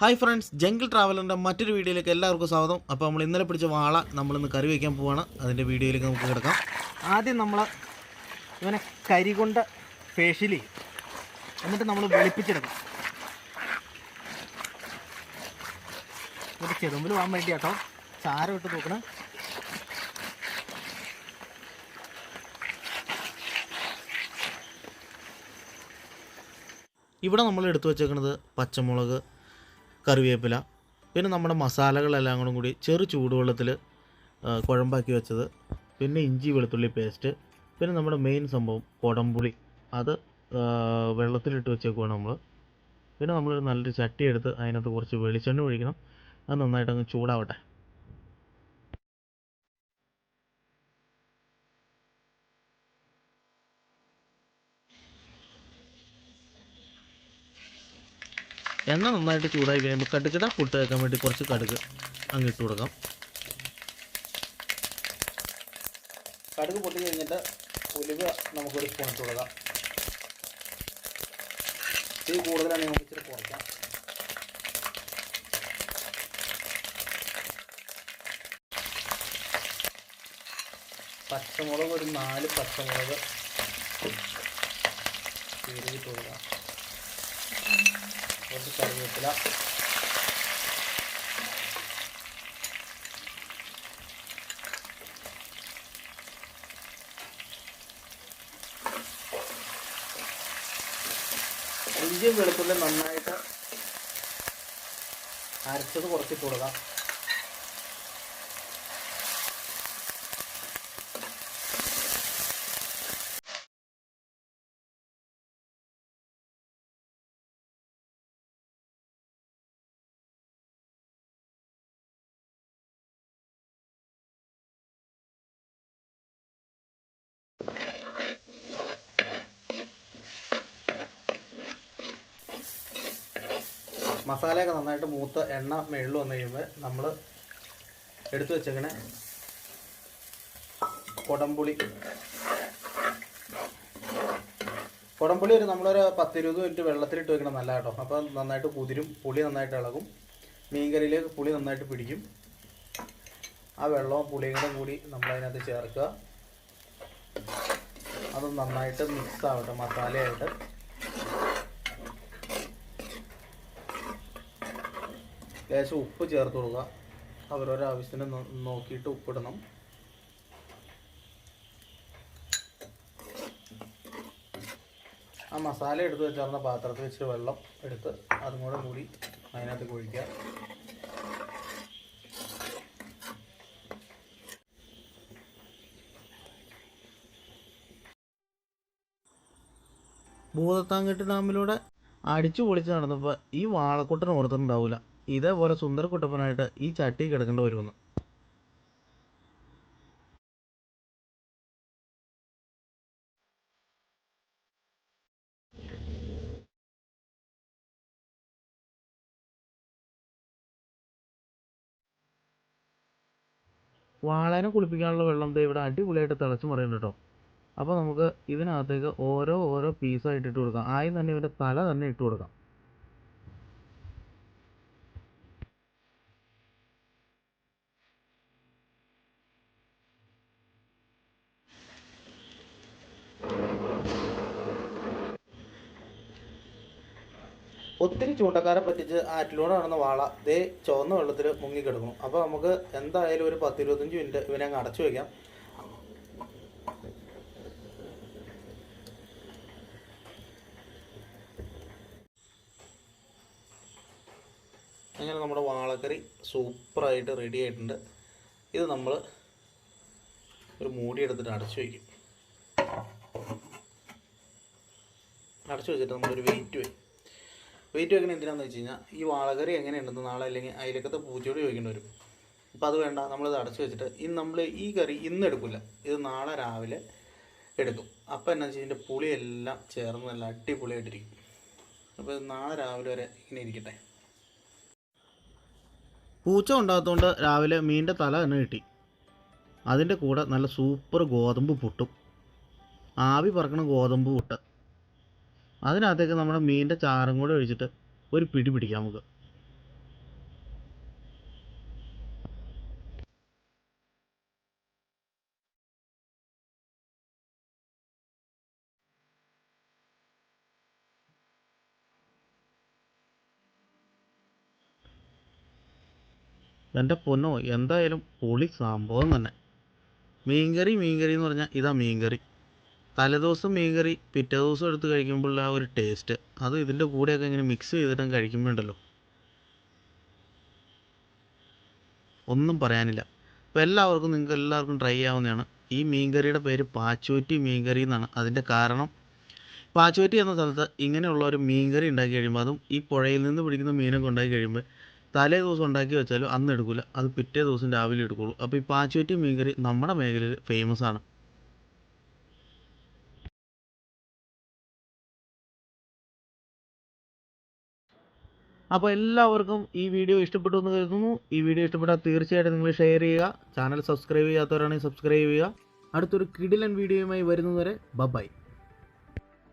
Hi friends jungle ട്രാവലറിന്റെ മറ്റൊരു വീഡിയോയിലേക്ക് എല്ലാവർക്കും സ്വാഗതം. അപ്പോൾ നമ്മൾ ഇന്നലെ പിടിച്ച വാള നമ്മളിന്ന് കറി വയ്ക്കാൻ പോവാണ്. അതിന്റെ വീഡിയോയിലേക്ക് നമുക്ക് കിടക്കാം. ആദ്യം നമ്മൾ ഇവനെ കരി കൊണ്ട് ഫേഷ്യൽ ചെയ്യും എന്നിട്ട് നമ്മൾ വെളുപ്പിച്ചെടുക്കും എന്നിട്ട് ചെറുമ്പിൽ പോകാൻ വേണ്ടി കേട്ടോ ചാരം ഇട്ട് നോക്കണം ഇവിടെ നമ്മൾ എടുത്തു വെച്ചേക്കുന്നത് പച്ചമുളക് കറിവേപ്പില പിന്നെ നമ്മുടെ മസാലകളെല്ലാം കൂടെ കൂടി ചെറു ചൂടുവെള്ളത്തിൽ കുഴമ്പാക്കി വെച്ചത് പിന്നെ ഇഞ്ചി വെളുത്തുള്ളി പേസ്റ്റ് പിന്നെ നമ്മുടെ മെയിൻ സംഭവം കൊടംപുളി. അത് വെള്ളത്തിലിട്ട് വെച്ചേക്കുവാണ് നമ്മൾ പിന്നെ നമ്മളൊരു നല്ലൊരു ചട്ടി എടുത്ത് അതിനകത്ത് കുറച്ച് വെളിച്ചെണ്ണ ഒഴിക്കണം. അത് നന്നായിട്ടങ്ങ് ചൂടാവട്ടെ. എണ്ണ നന്നായിട്ട് ചൂടായി കഴിയുമ്പോൾ കടുകിട പുട്ട് വെക്കാൻ വേണ്ടി കുറച്ച് കടുക് അങ്ങ് ഇട്ട് കൊടുക്കാം. കടുക് പൊട്ടി കഴിഞ്ഞിട്ട് ഉലുവ നമുക്കൊരു സ്പൂൺ ഇട്ട് കൊടുക്കാം. തീ കൂടുതലാണെങ്കിൽ നമുക്ക് ഇച്ചിരി കുറയ്ക്കാം. പച്ചമുളക് ഒരു നാല് പച്ചമുളക് കീറിയിട്ട് കൊടുക്കാം. കുറച്ച് കറിവേപ്പില. ഇഞ്ചിയും വെളുത്തുള്ളി നന്നായിട്ട് അരച്ചത് കുറച്ചിട്ട് കൊടുക്കാം. മസാലയൊക്കെ നന്നായിട്ട് മൂത്ത് എണ്ണ മേളിൽ വന്നു കഴിയുമ്പോൾ നമ്മൾ എടുത്തു വെച്ചേക്കണേ കൊടംപുളി. കൊടംപുളി ഒരു നമ്മളൊരു പത്തിരുപത് മിനിറ്റ് വെള്ളത്തിലിട്ട് വെക്കണം നല്ല കേട്ടോ അപ്പോൾ നന്നായിട്ട് കുതിരും പുളി നന്നായിട്ട് ഇളകും. മീൻകറിയിലേക്ക് പുളി നന്നായിട്ട് പിടിക്കും. ആ വെള്ളവും പുളിയും കൂടെ കൂടി നമ്മളതിനകത്ത് ചേർക്കുക. അത് നന്നായിട്ട് മിക്സ് ആവട്ടെ മസാലയായിട്ട്. ലേശം ഉപ്പ് ചേർത്ത് കൊടുക്കുക. അവരവരുടെ നോക്കിയിട്ട് ഉപ്പിടണം. ആ മസാല എടുത്ത് വെച്ചിരുന്ന പാത്രത്തിൽ വെച്ച് വെള്ളം എടുത്ത് അതും കൂടെ കൂടി അതിനകത്ത് ഒഴിക്കുക ഭൂതത്താങ്കെട്ട് ഡാമിലൂടെ അടിച്ചു പൊളിച്ച് നടന്നപ്പോൾ ഈ വാഴക്കുട്ടൻ ഓർത്തിട്ടുണ്ടാവില്ല ഇതേപോലെ സുന്ദരക്കുട്ടപ്പനായിട്ട് ഈ ചട്ടി കിടക്കേണ്ടി വരുമെന്ന്. വാളേനെ കുളിപ്പിക്കാനുള്ള വെള്ളം ദേ ഇവിടെ അടിപൊളിയായിട്ട് തിളച്ച് മറിയുന്നുണ്ട് കേട്ടോ. അപ്പോൾ നമുക്ക് ഇതിനകത്തേക്ക് ഓരോ ഓരോ പീസായിട്ട് ഇട്ട് കൊടുക്കാം. ആദ്യം തന്നെ ഇവന്റെ തല തന്നെ ഇട്ട് കൊടുക്കാം. ഒത്തിരി ചൂണ്ടക്കാരെ പറ്റിച്ച് ആറ്റിലൂടെ നടന്ന വാള. ദേ ചുവന്ന വെള്ളത്തിൽ മുങ്ങിക്കിടക്കും അപ്പോൾ നമുക്ക് എന്തായാലും ഒരു പത്തിരുപത്തഞ്ച് മിനിറ്റ് ഇവനെ അങ്ങ് അടച്ചു വയ്ക്കാം അങ്ങനെ നമ്മുടെ വാളക്കറി സൂപ്പറായിട്ട് റെഡി ആയിട്ടുണ്ട്. ഇത് നമ്മൾ ഒരു മൂടി എടുത്തിട്ട് അടച്ചു വയ്ക്കും അടച്ചു വെച്ചിട്ട് നമ്മളൊരു വെയിറ്റ് വയ്ക്കും വെയിറ്റ് വെക്കണത് എന്തിനാന്ന് വെച്ച് കഴിഞ്ഞാൽ ഈ വാളകറി എങ്ങനെയുണ്ടെന്ന് നാളെ അല്ലെങ്കിൽ അയലക്കത്തെ പൂച്ചയോട് ചോദിക്കേണ്ടി വരും. അപ്പം അത് വേണ്ട നമ്മളിത് അടച്ചു വെച്ചിട്ട് ഇന്ന് നമ്മൾ ഈ കറി ഇന്ന് എടുക്കില്ല ഇത് നാളെ രാവിലെ എടുക്കും. അപ്പം എന്നാ വെച്ചാൽ ഇതിന്റെ പുളിയെല്ലാം ചേർന്ന് നല്ല അടിപൊളിയായിട്ടിരിക്കും. അപ്പോൾ ഇത് നാളെ രാവിലെ വരെ ഇങ്ങനെ ഇരിക്കട്ടെ. പൂച്ച ഉണ്ടാകത്തോണ്ട് രാവിലെ മീനിന്റെ തല തന്നെ കിട്ടി. അതിന്റെ കൂടെ നല്ല സൂപ്പർ ഗോതമ്പ് പുട്ടും. ആവി പറക്കണ ഗോതമ്പ് പുട്ട്. അതിനകത്തേക്ക് നമ്മൾ മീനിന്റെ ചാറും കൂടെ ഒഴിച്ചിട്ട് ഒരു പിടി പിടിക്കാം നമുക്ക്. എന്റെ പൊന്നോ എന്തായാലും പൊളി സംഭവം തന്നെ. മീൻകറി മീൻകറി എന്ന് പറഞ്ഞാൽ ഇതാ മീൻകറി. തലേദിവസം മീൻ കറി പിറ്റേ ദിവസം എടുത്ത് കഴിക്കുമ്പോഴുള്ള ആ ഒരു ടേസ്റ്റ് അത് ഇതിന്റെ കൂടെയൊക്കെ ഇങ്ങനെ മിക്സ് ചെയ്തിട്ട് കഴിക്കുമ്പോഴുണ്ടല്ലോ. ഒന്നും പറയാനില്ല. അപ്പോൾ എല്ലാവർക്കും നിങ്ങൾക്ക് എല്ലാവർക്കും ട്രൈ ചെയ്യാവുന്നതാണ്. ഈ മീൻകറിയുടെ പേര് പാച്ചോറ്റി മീൻകറി എന്നാണ്. അതിന്റെ കാരണം പാച്ചുവറ്റി എന്ന സ്ഥലത്ത് ഇങ്ങനെയുള്ള ഒരു മീൻകറി ഉണ്ടാക്കി കഴിയുമ്പോൾ അതും ഈ പുഴയിൽ നിന്ന് പിടിക്കുന്ന മീനൊക്കെ ഉണ്ടാക്കി കഴിയുമ്പോൾ തലേ ദിവസം ഉണ്ടാക്കി വെച്ചാലും അന്ന് എടുക്കില്ല അത് പിറ്റേ ദിവസം രാവിലെ എടുക്കുള്ളൂ. അപ്പോൾ ഈ പാച്ചോറ്റി മീൻകറി നമ്മുടെ മേഖലയിൽ ഫേമസ് ആണ്. അപ്പോൾ എല്ലാവർക്കും ഈ വീഡിയോ ഇഷ്ടപ്പെട്ടു എന്ന് കരുതുന്നു. ഈ വീഡിയോ ഇഷ്ടപ്പെട്ടാൽ തീർച്ചയായിട്ടും നിങ്ങൾ ഷെയർ ചെയ്യുക. ചാനൽ സബ്സ്ക്രൈബ് ചെയ്യാത്തവരാണെങ്കിൽ സബ്സ്ക്രൈബ് ചെയ്യുക. അടുത്തൊരു കിടിലൻ വീഡിയോയുമായി വരുന്നതുവരെ ബൈ